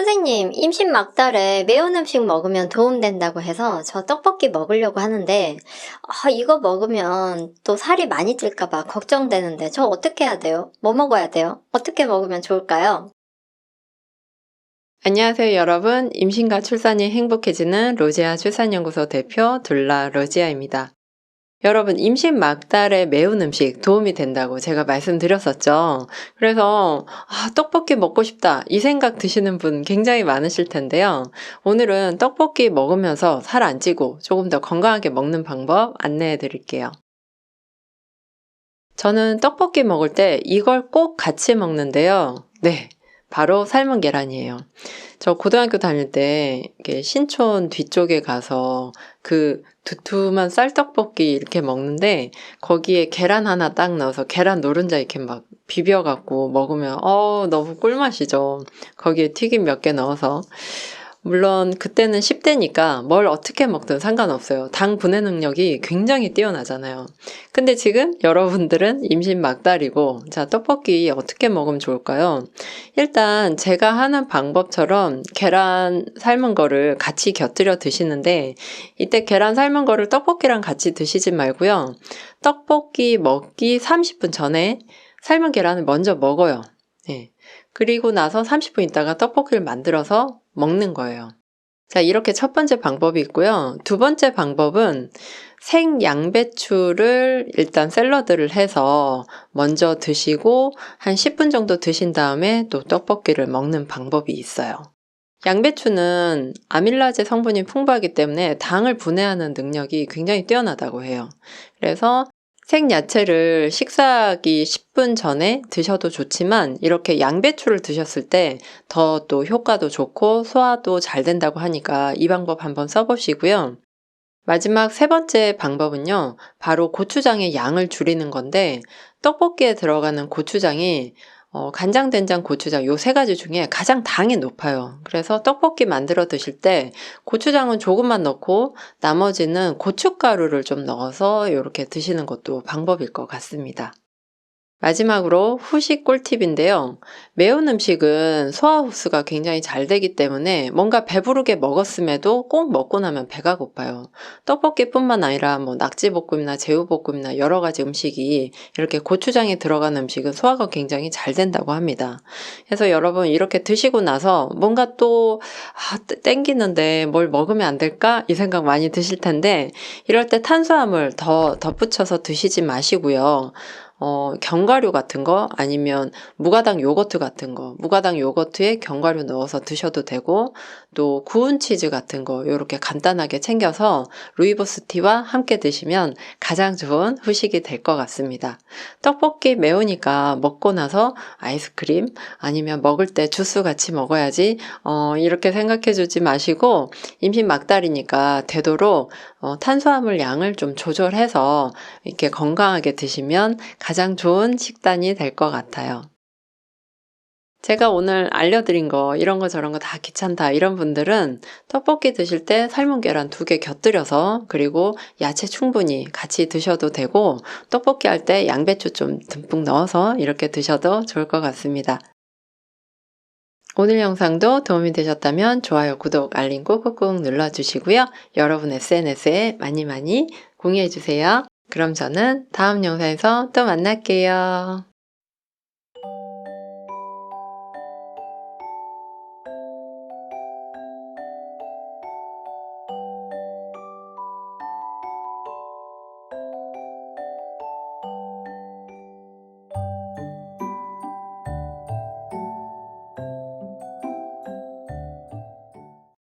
선생님, 임신 막달에 매운 음식 먹으면 도움된다고 해서 저 떡볶이 먹으려고 하는데, 아, 이거 먹으면 또 살이 많이 찔까봐 걱정되는데, 저 어떻게 해야 돼요? 뭐 먹어야 돼요? 어떻게 먹으면 좋을까요? 안녕하세요, 여러분. 임신과 출산이 행복해지는 로지아 출산연구소 대표 둘라 로지아입니다. 여러분, 임신 막달에 매운 음식 도움이 된다고 제가 말씀드렸었죠. 그래서, 아, 떡볶이 먹고 싶다. 이 생각 드시는 분 굉장히 많으실 텐데요. 오늘은 떡볶이 먹으면서 살 안 찌고 조금 더 건강하게 먹는 방법 안내해 드릴게요. 저는 떡볶이 먹을 때 이걸 꼭 같이 먹는데요. 네. 바로 삶은 계란이에요. 저 고등학교 다닐 때 신촌 뒤쪽에 가서 그 두툼한 쌀떡볶이 이렇게 먹는데 거기에 계란 하나 딱 넣어서 계란 노른자 이렇게 막 비벼갖고 먹으면 어 너무 꿀맛이죠. 거기에 튀김 몇 개 넣어서 물론 그때는 10대니까 뭘 어떻게 먹든 상관없어요. 당 분해 능력이 굉장히 뛰어나잖아요. 근데 지금 여러분들은 임신 막달이고, 자, 떡볶이 어떻게 먹으면 좋을까요? 일단 제가 하는 방법처럼 계란 삶은 거를 같이 곁들여 드시는데, 이때 계란 삶은 거를 떡볶이랑 같이 드시지 말고요. 떡볶이 먹기 30분 전에 삶은 계란을 먼저 먹어요. 네. 그리고 나서 30분 있다가 떡볶이를 만들어서 먹는 거예요. 자, 이렇게 첫 번째 방법이 있고요. 두 번째 방법은 생 양배추를 일단 샐러드를 해서 먼저 드시고 한 10분 정도 드신 다음에 또 떡볶이를 먹는 방법이 있어요. 양배추는 아밀라제 성분이 풍부하기 때문에 당을 분해하는 능력이 굉장히 뛰어나다고 해요. 그래서 생야채를 식사하기 10분 전에 드셔도 좋지만 이렇게 양배추를 드셨을 때 더 또 효과도 좋고 소화도 잘 된다고 하니까 이 방법 한번 써보시고요. 마지막 세 번째 방법은요. 바로 고추장의 양을 줄이는 건데 떡볶이에 들어가는 고추장이 어, 간장, 된장, 고추장 요 세 가지 중에 가장 당이 높아요. 그래서 떡볶이 만들어 드실 때 고추장은 조금만 넣고 나머지는 고춧가루를 좀 넣어서 이렇게 드시는 것도 방법일 것 같습니다. 마지막으로 후식 꿀팁인데요. 매운 음식은 소화 흡수가 굉장히 잘 되기 때문에 뭔가 배부르게 먹었음에도 꼭 먹고 나면 배가 고파요. 떡볶이뿐만 아니라 뭐 낙지볶음이나 제육볶음이나 여러 가지 음식이 이렇게 고추장이 들어간 음식은 소화가 굉장히 잘 된다고 합니다. 그래서 여러분 이렇게 드시고 나서 뭔가 또 아, 땡기는데 뭘 먹으면 안 될까? 이 생각 많이 드실 텐데 이럴 때 탄수화물 더 덧붙여서 드시지 마시고요. 어, 견과류 같은 거 아니면 무가당 요거트 같은 거, 무가당 요거트에 견과류 넣어서 드셔도 되고 또 구운 치즈 같은 거 이렇게 간단하게 챙겨서 루이보스티와 함께 드시면 가장 좋은 후식이 될 것 같습니다. 떡볶이 매우니까 먹고 나서 아이스크림 아니면 먹을 때 주스 같이 먹어야지 어, 이렇게 생각해 주지 마시고 임신 막달이니까 되도록 어, 탄수화물 양을 좀 조절해서 이렇게 건강하게 드시면 가장 좋은 식단이 될 것 같아요. 제가 오늘 알려드린 거, 이런 거 저런 거 다 귀찮다, 이런 분들은 떡볶이 드실 때 삶은 계란 두 개 곁들여서, 그리고 야채 충분히 같이 드셔도 되고, 떡볶이 할 때 양배추 좀 듬뿍 넣어서 이렇게 드셔도 좋을 것 같습니다. 오늘 영상도 도움이 되셨다면 좋아요, 구독, 알림 꾹꾹꾹 눌러주시고요. 여러분 SNS에 많이 많이 공유해주세요. 그럼 저는 다음 영상에서 또 만날게요.